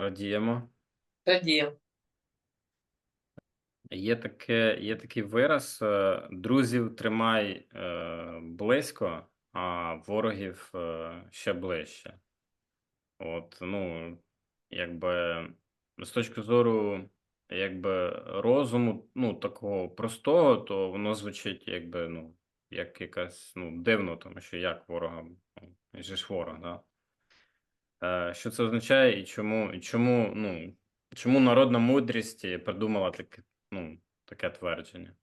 радіємо. Радіємо. Є таке, є такий вираз: е, друзів тримай е, близько, а ворогів е, ще ближче. От, ну, якби з точки зору якби розуму, ну, такого простого, то воно звучить якби, ну, як якась ну, дивно, тому що як ворога, ну, ж ворог, да? Е, Що це означає і чому, і чому, ну, чому народна мудрість придумала таке, ну, таке твердження?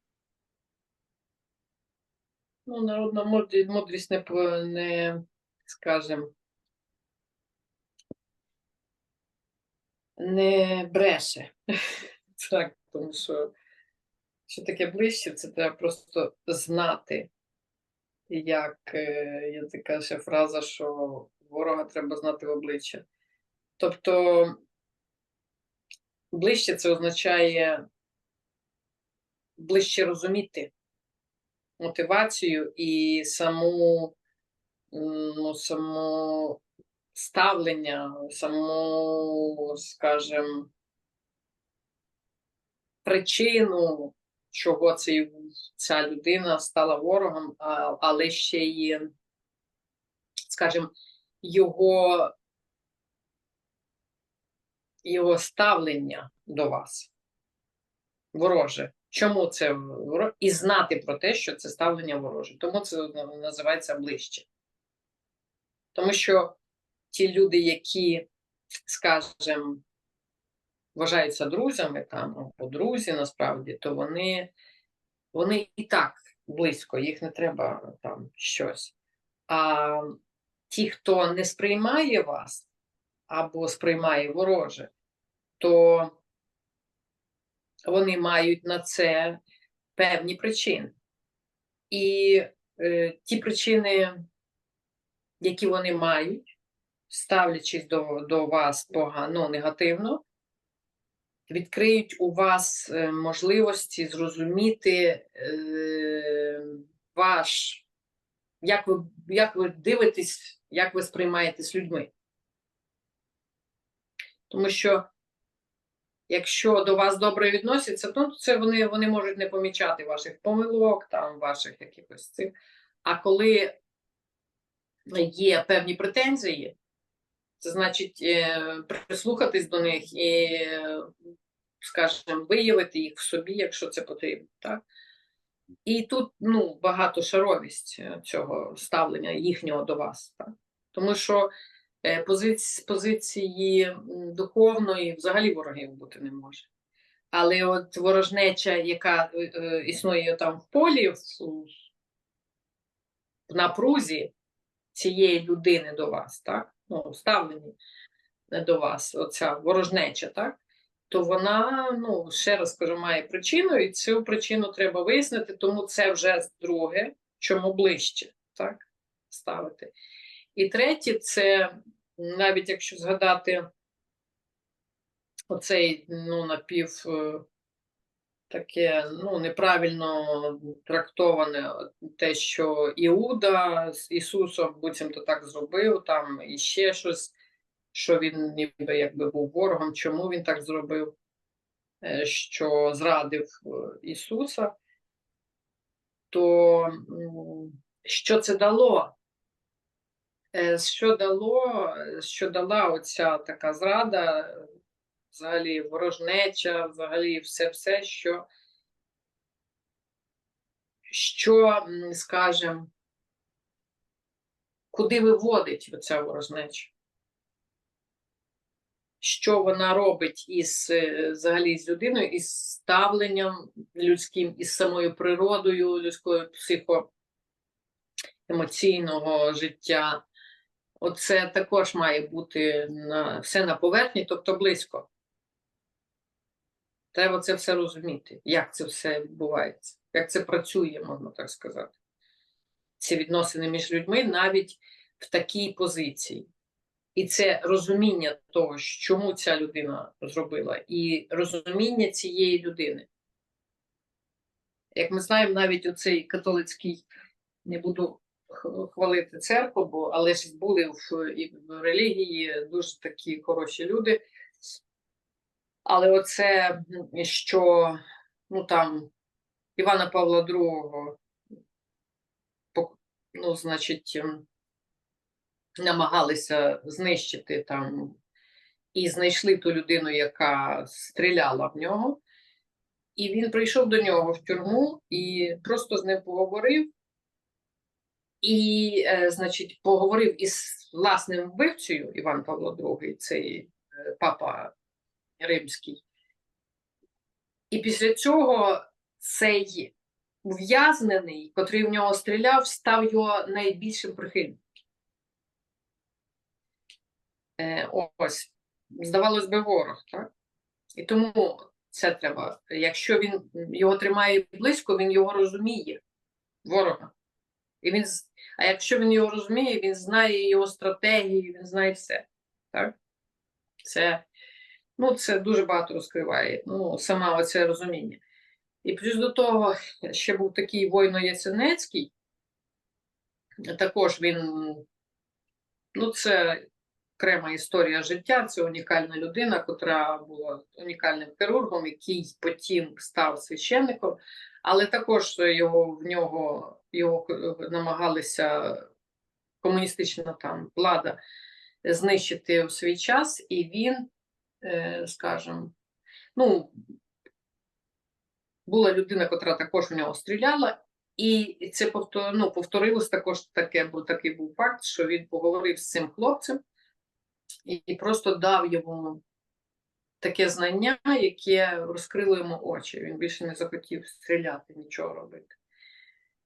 Ну, народна мудрість, не, не скажем, не бреше. Так, тому що що таке ближче, це треба просто знати. Як є така ще фраза, що ворога треба знати в обличчя. Тобто ближче це означає ближче розуміти мотивацію і саму, ну, саму ставлення, саму, скажімо, причину, чого цей, ця людина стала ворогом, але ще й, скажімо, його, його ставлення до вас вороже. Чому це вороже? І знати про те, що це ставлення вороже. Тому це ну, називається ближче. Тому що ті люди, які, скажімо, вважаються друзями там, або друзі насправді, то вони, вони і так близько, їх не треба там щось. А ті, хто не сприймає вас або сприймає вороже, то вони мають на це певні причини. І е, ті причини, які вони мають, ставлячись до, до вас погано, негативно, відкриють у вас е, можливості зрозуміти е, ваш, як ви, як ви дивитесь, як ви сприймаєтесь людьми. Тому що якщо до вас добре відносяться, то це вони, вони можуть не помічати ваших помилок, там, ваших якихось цих. А коли є певні претензії, це значить е, прислухатись до них і, скажімо, виявити їх в собі, якщо це потрібно. Так? І тут ну, багатошаровість е, цього ставлення їхнього до вас. Так? Тому що е, позиції, з позиції духовної взагалі ворогів бути не може. Але от ворожнеча, яка е, е, існує там в полі, в, в напрузі цієї людини до вас, так? Ну, ставлені до вас, оця ворожнеча, так? То вона, ну, ще раз кажу, має причину, і цю причину треба вияснити, тому це вже друге, чому ближче, так? Ставити. І третє, це навіть якщо згадати оцей ну, напів е, таке ну, неправильно трактоване те, що Іуда з Ісусом буцімто так зробив, там і ще щось, що він ніби якби був ворогом, чому він так зробив, е, що зрадив е, Ісуса, то що це дало? Е, Що дало, що дала оця така зрада, взагалі ворожнеча, взагалі все-все, що, що, м, скажем, куди виводить оця ворожнеча? Що вона робить із е, взагалі з людиною, із ставленням людським, із самою природою людського психоемоційного життя? Оце також має бути на, все на поверхні, тобто близько. Треба це все розуміти, як це все відбувається, як це працює, можна так сказати. Ці відносини між людьми навіть в такій позиції. І це розуміння того, чому ця людина зробила, і розуміння цієї людини. Як ми знаємо, навіть оцей католицький, не буду хвалити церкву, бо але ж були в, в релігії дуже такі хороші люди, Але оце, що ну там Івана Павла II, ну, значить, намагалися знищити там і знайшли ту людину, яка стріляла в нього. І він прийшов до нього в тюрму і просто з ним поговорив. І, е, значить, поговорив із власним вбивцею Іван Павло II, цей е, папа римський. І після цього цей ув'язнений, котрий в нього стріляв, став його найбільшим прихильником. Е, ось, здавалось би, ворог, так? І тому це треба. Якщо він його тримає близько, він його розуміє, ворога. І він, а якщо він його розуміє, він знає його стратегії, він знає все. Так? Це, ну, це дуже багато розкриває. Ну, саме оце розуміння. І плюс до того, ще був такий Войно Ясенецький. Також він, ну, це окрема історія життя. Це унікальна людина, котра була унікальним хірургом, який потім став священником, але також його в нього його намагалися комуністична там влада знищити в свій час, і він, е, скажімо, ну, була людина, котра також в нього стріляла, і це повтор, ну, повторилось також таке, бо такий був факт, що він поговорив з цим хлопцем і, просто дав йому таке знання, яке розкрило йому очі. Він більше не захотів стріляти, нічого робити.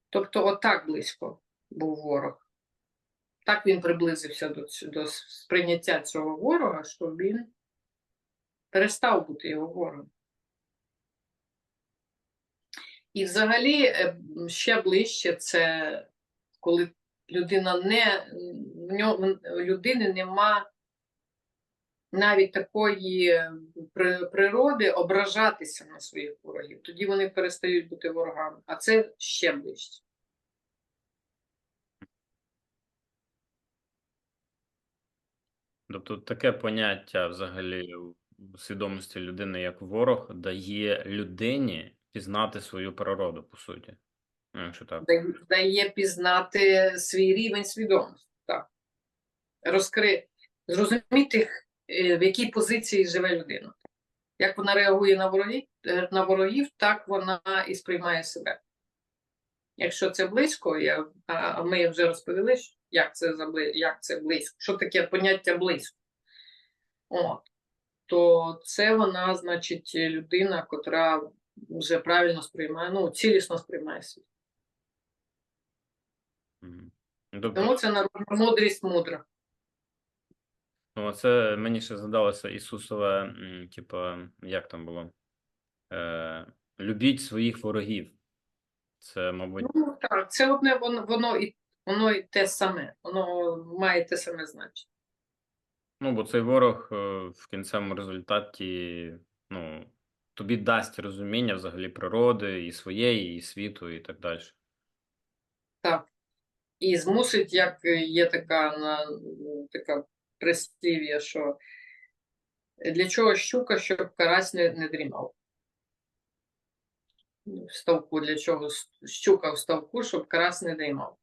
Тобто, отак близько був ворог. Так він приблизився до, до сприйняття цього ворога, що він перестав бути його ворогом. І взагалі е, ще ближче це коли людина не в нього людини нема навіть такої природи ображатися на своїх ворогів. Тоді вони перестають бути ворогами. А це ще ближче. Тобто таке поняття взагалі в свідомості людини як ворог дає людині пізнати свою природу, по суті. Ну, якщо так. Дає- пізнати свій рівень свідомості. Так. Розкри... Зрозуміти, в якій позиції живе людина. Як вона реагує на ворогів, е, на ворогів, так вона і сприймає себе. Якщо це близько, я, а- ми вже розповіли, як це, як це близько, що таке поняття близько. От. То це вона, значить, людина, котра вже правильно сприймає, ну, цілісно сприймає світ. Тобто, Тому це народна мудрість мудра. Ну, це мені ще згадалося Ісусове, типу, як там було? Е, любіть своїх ворогів. Це, мабуть, Ну так, це одне воно, воно і воно і те саме, воно має те саме значення. ну, бо цей ворог е, в кінцевому результаті, ну, тобі дасть розуміння взагалі природи і своєї, і світу, і так далі. Так. І змусить, як є така на така прислів'я, що для чого щука, щоб карась не, не дрімав. В ставку, для чого щука в ставку, щоб карась не дрімав.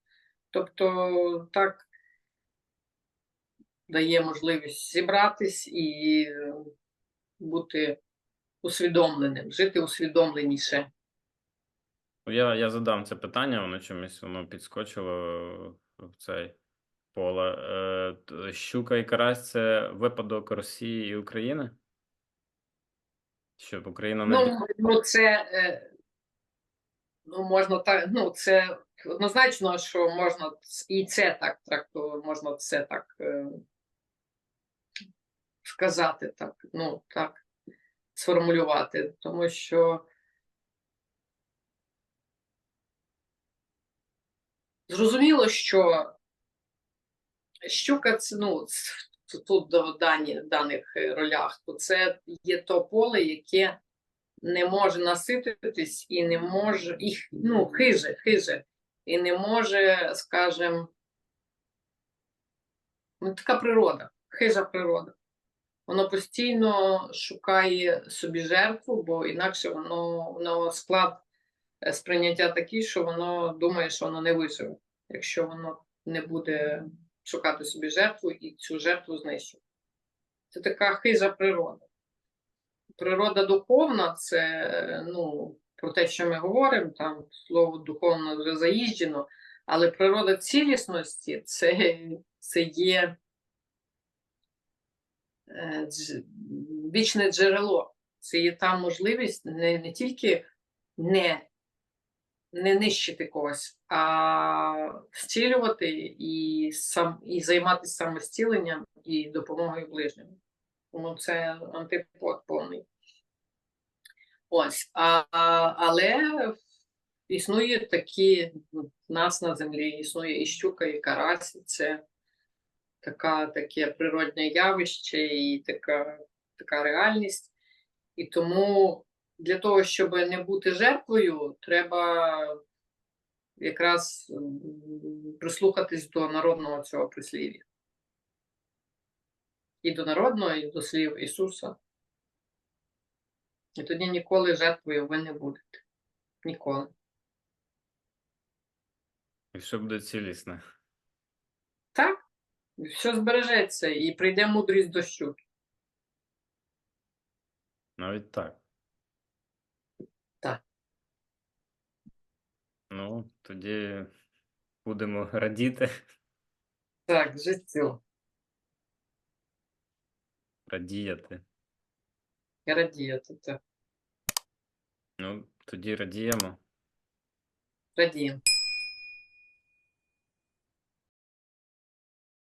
Тобто так дає можливість зібратись і бути усвідомленим, жити усвідомленіше. Я, я задам це питання, воно чомусь воно підскочило в цей поле. Е, Щука і карась це випадок Росії і України? Щоб Україна не Ну, ну це е, ну, можна так, ну це однозначно, що можна і це так тракту, можна це так е, сказати, так, ну так, сформулювати, тому що зрозуміло, що це ну тут в дані, даних е, ролях, то це є то поле, яке не може насититись і не може, і, ну, хиже, хиже, і не може, скажем, ну, така природа, хижа природа. воно постійно шукає собі жертву, бо інакше воно, воно склад е, сприйняття такий, що воно думає, що воно не виживе, якщо воно не буде шукати собі жертву і цю жертву знищувати. Це така хижа природа. Природа духовна це ну, про те, що ми говоримо, там слово духовно вже заїжджено, але природа цілісності це, це є е, вічне джерело. Це є та можливість не, не тільки не, не нищити когось, а зцілювати і, сам, і займатися самостіленням і допомогою ближньому. Тому це антипод повний. Ось, а, але існує такі ну, нас на землі, існує і щука, і карась, це така, таке природне явище і така, така реальність. І тому для того, щоб не бути жертвою, треба якраз прислухатись до народного цього прислів'я. І до народного, і до слів Ісуса. І тоді ніколи жертвою ви не будете. Ніколи. І все буде цілісне. Так? Все збережеться, і прийде мудрість до щуки. Навіть. Так. Ну, тоді будемо радіти, Так, життю. радіяти. Радіяти. Так. Ну, тоді радіємо. Радіємо.